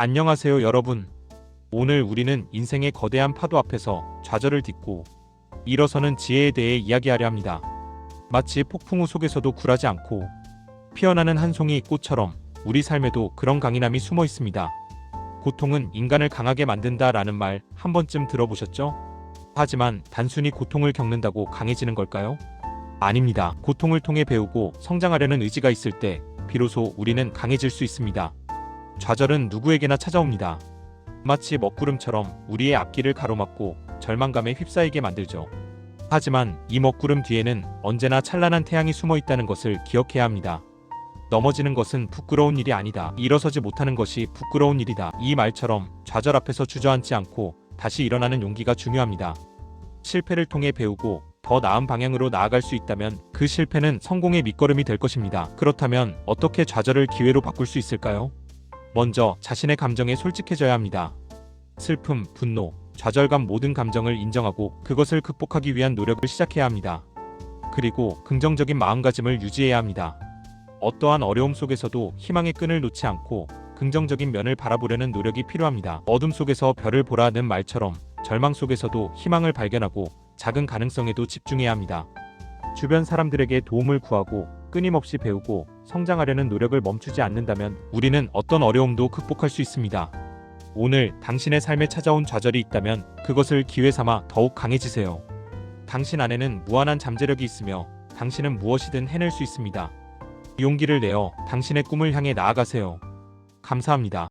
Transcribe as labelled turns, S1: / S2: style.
S1: 안녕하세요, 여러분. 오늘 우리는 인생의 거대한 파도 앞에서 좌절을 딛고 일어서는 지혜에 대해 이야기하려 합니다. 마치 폭풍우 속에서도 굴하지 않고 피어나는 한 송이 꽃처럼 우리 삶에도 그런 강인함이 숨어 있습니다. 고통은 인간을 강하게 만든다 라는 말 한 번쯤 들어보셨죠? 하지만 단순히 고통을 겪는다고 강해지는 걸까요? 아닙니다. 고통을 통해 배우고 성장하려는 의지가 있을 때 비로소 우리는 강해질 수 있습니다. 좌절은 누구에게나 찾아옵니다. 마치 먹구름처럼 우리의 앞길을 가로막고 절망감에 휩싸이게 만들죠. 하지만 이 먹구름 뒤에는 언제나 찬란한 태양이 숨어 있다는 것을 기억해야 합니다. 넘어지는 것은 부끄러운 일이 아니다. 일어서지 못하는 것이 부끄러운 일이다. 이 말처럼 좌절 앞에서 주저앉지 않고 다시 일어나는 용기가 중요합니다. 실패를 통해 배우고 더 나은 방향으로 나아갈 수 있다면 그 실패는 성공의 밑거름이 될 것입니다. 그렇다면 어떻게 좌절을 기회로 바꿀 수 있을까요? 먼저 자신의 감정에 솔직해져야 합니다. 슬픔, 분노, 좌절감 모든 감정을 인정하고 그것을 극복하기 위한 노력을 시작해야 합니다. 그리고 긍정적인 마음가짐을 유지해야 합니다. 어떠한 어려움 속에서도 희망의 끈을 놓지 않고 긍정적인 면을 바라보려는 노력이 필요합니다. 어둠 속에서 별을 보라는 말처럼 절망 속에서도 희망을 발견하고 작은 가능성에도 집중해야 합니다. 주변 사람들에게 도움을 구하고 끊임없이 배우고 성장하려는 노력을 멈추지 않는다면 우리는 어떤 어려움도 극복할 수 있습니다. 오늘 당신의 삶에 찾아온 좌절이 있다면 그것을 기회 삼아 더욱 강해지세요. 당신 안에는 무한한 잠재력이 있으며 당신은 무엇이든 해낼 수 있습니다. 용기를 내어 당신의 꿈을 향해 나아가세요. 감사합니다.